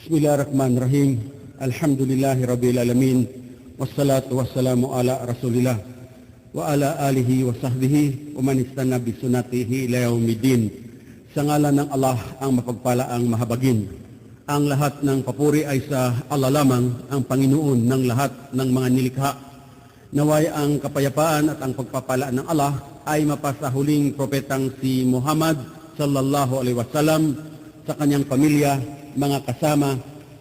Bismillahirrahmanirrahim. Alhamdulillahi Rabbil Alamin. Wassalatu wassalamu ala Rasulillah wa ala alihi wa sahbihi wa man istana bi sunnatihi ila yaumiddin. Sa ngalan ng Allah ang mapagpalaang mahabagin. Ang lahat ng papuri ay sa Allah lamang, ang Panginoon ng lahat ng mga nilikha. Naway ang kapayapaan at ang pagpapala ng Allah ay mapasa huling propetang si Muhammad sallallahu alaihi wasallam sa kanyang pamilya, mga kasama,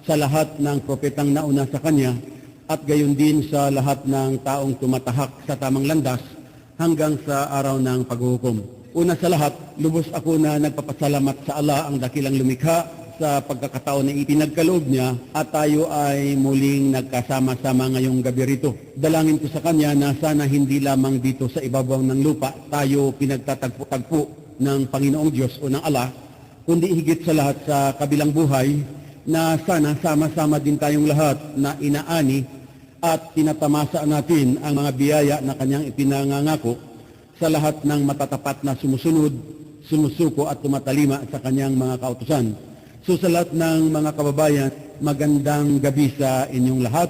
sa lahat ng propetang nauna sa kanya at gayon din sa lahat ng taong tumatahak sa tamang landas hanggang sa araw ng paghuhukom. Una sa lahat, lubos ako na nagpapasalamat sa Allah ang dakilang lumikha sa pagkakataon na ipinagkaloob niya at tayo ay muling nagkasama-sama ngayong gabi rito. Dalangin ko sa Kanya na sana hindi lamang dito sa ibabaw ng lupa tayo pinagtatagpo-tagpo ng Panginoong Diyos o ng Allah, kundi higit sa lahat sa kabilang buhay na sana sama-sama din tayong lahat na inaani at tinatamasa natin ang mga biyaya na Kanyang ipinangangako sa lahat ng matatapat na sumusunod, sumusuko at tumatalima sa Kanyang mga kautusan. So sa lahat ng mga kababayan, magandang gabi sa inyong lahat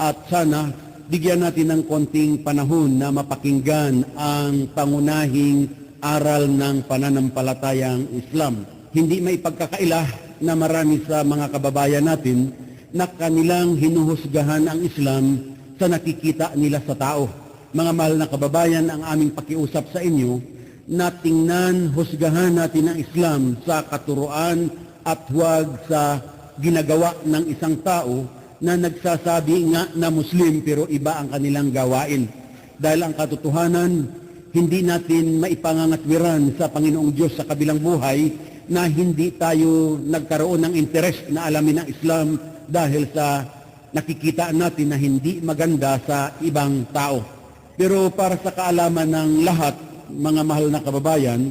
at sana bigyan natin ng konting panahon na mapakinggan ang pangunahing aral ng pananampalatayang Islam. Hindi may pagkakaila na marami sa mga kababayan natin na kanilang hinuhusgahan ang Islam sa nakikita nila sa tao. Mga mahal na kababayan, ang aming pakiusap sa inyo na tingnan, husgahan natin ang Islam sa katuruan at huwag sa ginagawa ng isang tao na nagsasabi nga na Muslim pero iba ang kanilang gawain. Dahil ang katotohanan, hindi natin maipangangatwiran sa Panginoong Diyos sa kabilang buhay na hindi tayo nagkaroon ng interes na alamin ang Islam dahil sa nakikita natin na hindi maganda sa ibang tao. Pero para sa kaalaman ng lahat, mga mahal na kababayan,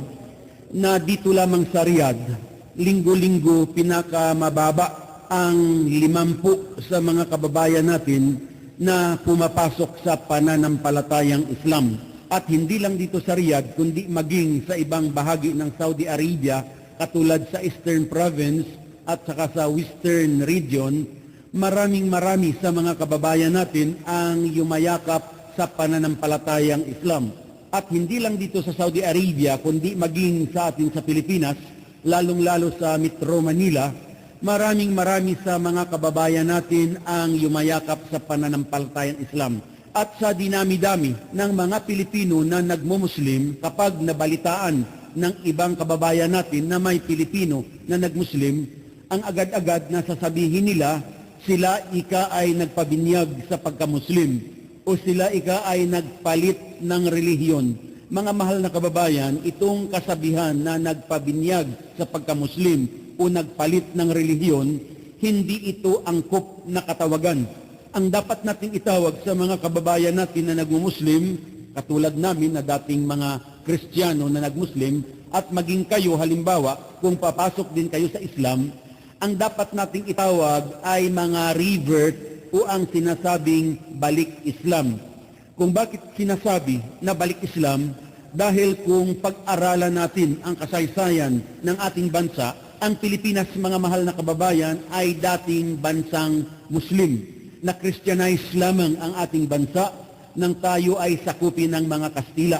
na dito lamang sa Riyadh, linggo-linggo pinakamababa ang limampu sa mga kababayan natin na pumapasok sa pananampalatayang Islam. At hindi lang dito sa Riyadh, kundi maging sa ibang bahagi ng Saudi Arabia, katulad sa Eastern Province at saka sa Western Region, maraming marami sa mga kababayan natin ang yumayakap sa pananampalatayang Islam. At hindi lang dito sa Saudi Arabia, kundi maging sa atin sa Pilipinas, lalong-lalo sa Metro Manila, maraming marami sa mga kababayan natin ang yumayakap sa pananampalatayang Islam. At sa dinami-dami ng mga Pilipino na nagmumuslim kapag nabalitaan ng ibang kababayan natin na may Pilipino na nagmuslim, ang agad-agad na sasabihin nila, sila ika ay nagpabinyag sa pagkamuslim o sila ika ay nagpalit ng relihiyon. Mga mahal na kababayan, itong kasabihan na nagpabinyag sa pagkamuslim o nagpalit ng relihiyon, hindi ito angkop na katawagan. Ang dapat nating itawag sa mga kababayan natin na nagmumuslim, katulad namin na dating mga Kristiyano na nagmuslim, at maging kayo halimbawa, kung papasok din kayo sa Islam, ang dapat nating itawag ay mga revert o ang sinasabing balik Islam. Kung bakit sinasabi na balik Islam, dahil kung pag-aralan natin ang kasaysayan ng ating bansa, ang Pilipinas, mga mahal na kababayan, ay dating bansang Muslim. Na Christianize lamang ang ating bansa nang tayo ay sakupin ng mga Kastila.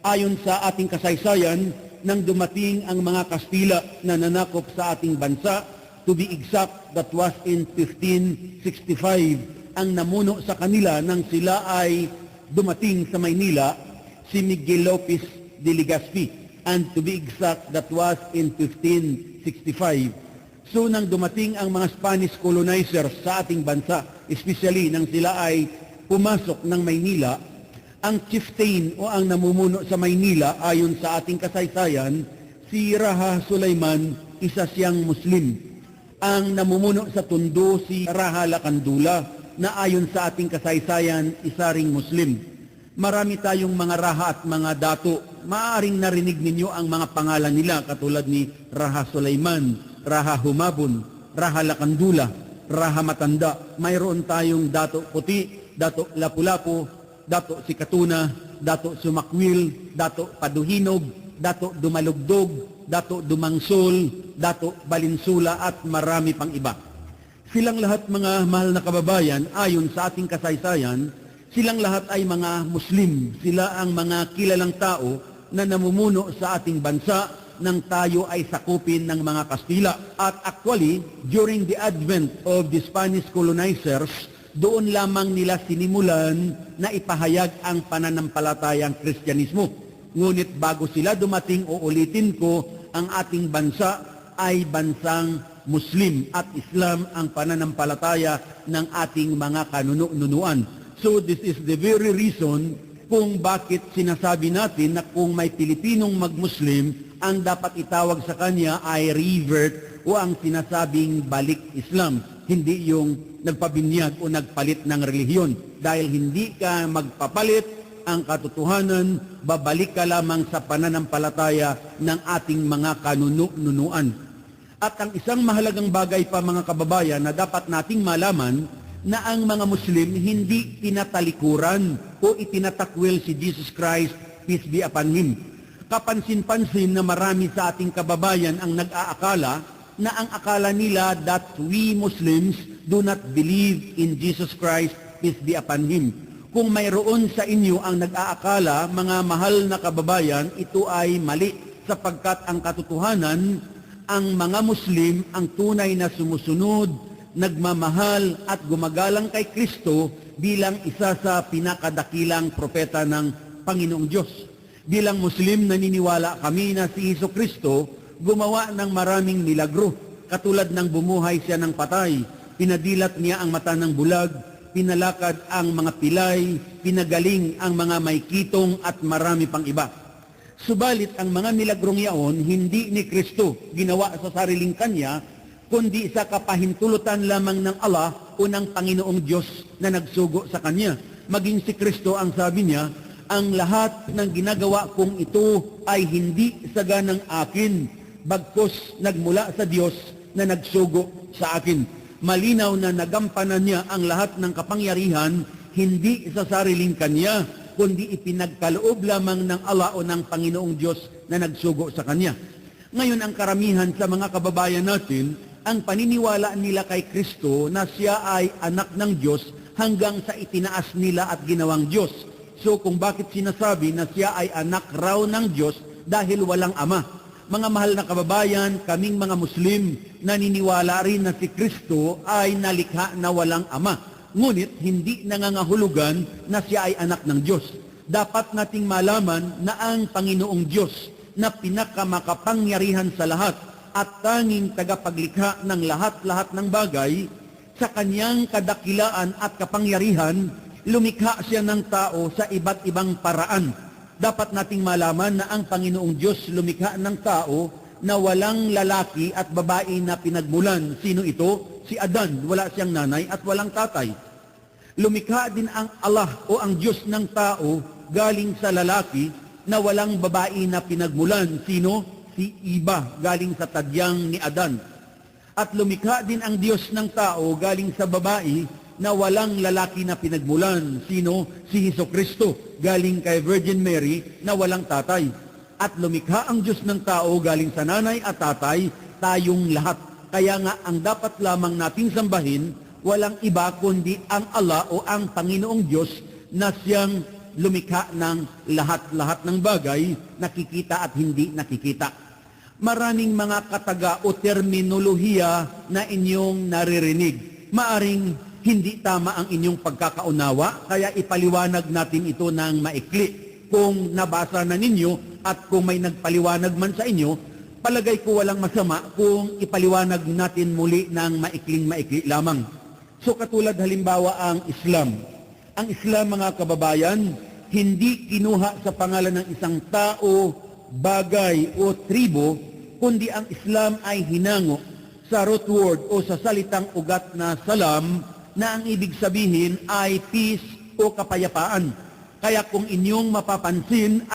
Ayon sa ating kasaysayan, nang dumating ang mga Kastila na nanakop sa ating bansa, to be exact, that was in 1565, ang namuno sa kanila nang sila ay dumating sa Maynila, si Miguel Lopez de Legazpi. And to be exact, that was in 1565. So nang dumating ang mga Spanish colonizers sa ating bansa, especially nang sila ay pumasok ng Maynila, ang chieftain o ang namumuno sa Maynila ayon sa ating kasaysayan, si Raha Sulaiman, isa siyang Muslim. Ang namumuno sa Tondo si Raha Lakandula na ayon sa ating kasaysayan, isa ring Muslim. Marami tayong mga raha at mga dato. Maaring narinig ninyo ang mga pangalan nila katulad ni Raha Sulaiman, Raha Humabon, Raha Lakandula, Raha Matanda. Mayroon tayong dato puti, dato Lapu-Lapu, dato Sikatuna, dato Sumakwil, dato Paduhinog, dato Dumalugdog, dato Dumangsol, dato Balinsula at marami pang iba. Silang lahat mga mahal na kababayan, ayon sa ating kasaysayan, silang lahat ay mga Muslim. Sila ang mga kilalang tao na namumuno sa ating bansa nang tayo ay sakupin ng mga Kastila. At actually, during the advent of the Spanish colonizers, doon lamang nila sinimulan na ipahayag ang pananampalatayang Kristyanismo. Ngunit bago sila dumating, uulitin ko, ang ating bansa ay bansang Muslim at Islam ang pananampalataya ng ating mga kanunuan. So this is the very reason kung bakit sinasabi natin na kung may Pilipinong mag-Muslim, ang dapat itawag sa kanya ay revert o ang sinasabing balik Islam, hindi yung nagpabinyag o nagpalit ng relihiyon. Dahil hindi ka magpapalit ang katotohanan, babalik ka lamang sa pananampalataya ng ating mga kanunuan. At ang isang mahalagang bagay pa mga kababayan na dapat nating malaman na ang mga Muslim hindi tinatalikuran o itinatakwil si Jesus Christ, peace be upon Him. Kapansin-pansin na marami sa ating kababayan ang nag-aakala na ang akala nila that we Muslims do not believe in Jesus Christ, peace be upon Him. Kung mayroon sa inyo ang nag-aakala, mga mahal na kababayan, ito ay mali sapagkat ang katotohanan ang mga Muslim ang tunay na sumusunod, nagmamahal at gumagalang kay Kristo bilang isa sa pinakadakilang propeta ng Panginoong Diyos. Bilang Muslim, naniniwala kami na si Iso Kristo gumawa ng maraming milagro, katulad ng bumuhay siya ng patay, pinadilat niya ang mata ng bulag, pinalakad ang mga pilay, pinagaling ang mga may kitong at marami pang iba. Subalit ang mga milagrong yaon, hindi ni Kristo ginawa sa sariling kanya, kundi sa kapahintulutan lamang ng Allah o ng Panginoong Diyos na nagsugo sa kanya. Maging si Kristo ang sabi niya, ang lahat ng ginagawa kong ito ay hindi saganang akin, bagkos nagmula sa Diyos na nagsugo sa akin. Malinaw na nagampanan niya ang lahat ng kapangyarihan, hindi sa sariling kanya, kundi ipinagkaloob lamang ng Allah o ng Panginoong Diyos na nagsugo sa Kanya. Ngayon ang karamihan sa mga kababayan natin, ang paniniwala nila kay Kristo na siya ay anak ng Diyos hanggang sa itinaas nila at ginawang Diyos. So kung bakit sinasabi na siya ay anak raw ng Diyos dahil walang ama. Mga mahal na kababayan, kaming mga Muslim, naniniwala rin na si Kristo ay nalikha na walang ama ngunit hindi nangangahulugan na siya ay anak ng Diyos. Dapat nating malaman na ang Panginoong Diyos na pinakamakapangyarihan sa lahat at tanging tagapaglikha ng lahat-lahat ng bagay, sa kanyang kadakilaan at kapangyarihan, lumikha siya ng tao sa iba't ibang paraan. Dapat nating malaman na ang Panginoong Diyos lumikha ng tao na walang lalaki at babae na pinagmulan. Sino ito? Si Adan, wala siyang nanay at walang tatay. Lumikha din ang Allah o ang Diyos ng tao galing sa lalaki na walang babae na pinagmulan. Sino? Si Iba, galing sa tadyang ni Adan. At lumikha din ang Diyos ng tao galing sa babae na walang lalaki na pinagmulan. Sino? Si Heso Kristo, galing kay Virgin Mary na walang tatay. At lumikha ang Diyos ng tao galing sa nanay at tatay, tayong lahat. Kaya nga ang dapat lamang nating sambahin, walang iba kundi ang Allah o ang Panginoong Diyos na siyang lumikha ng lahat-lahat ng bagay, nakikita at hindi nakikita. Maraming mga kataga o terminolohiya na inyong naririnig. Maaring hindi tama ang inyong pagkakaunawa, kaya ipaliwanag natin ito ng maikli. Kung nabasa na ninyo at kung may nagpaliwanag man sa inyo, palagay ko walang masama kung ipaliwanag natin muli ng maikling maikli lamang. So katulad halimbawa ang Islam. Ang Islam mga kababayan, hindi kinuha sa pangalan ng isang tao, bagay o tribo, kundi ang Islam ay hinango sa root word o sa salitang ugat na salam na ang ibig sabihin ay peace o kapayapaan. Kaya kung inyong mapapansin,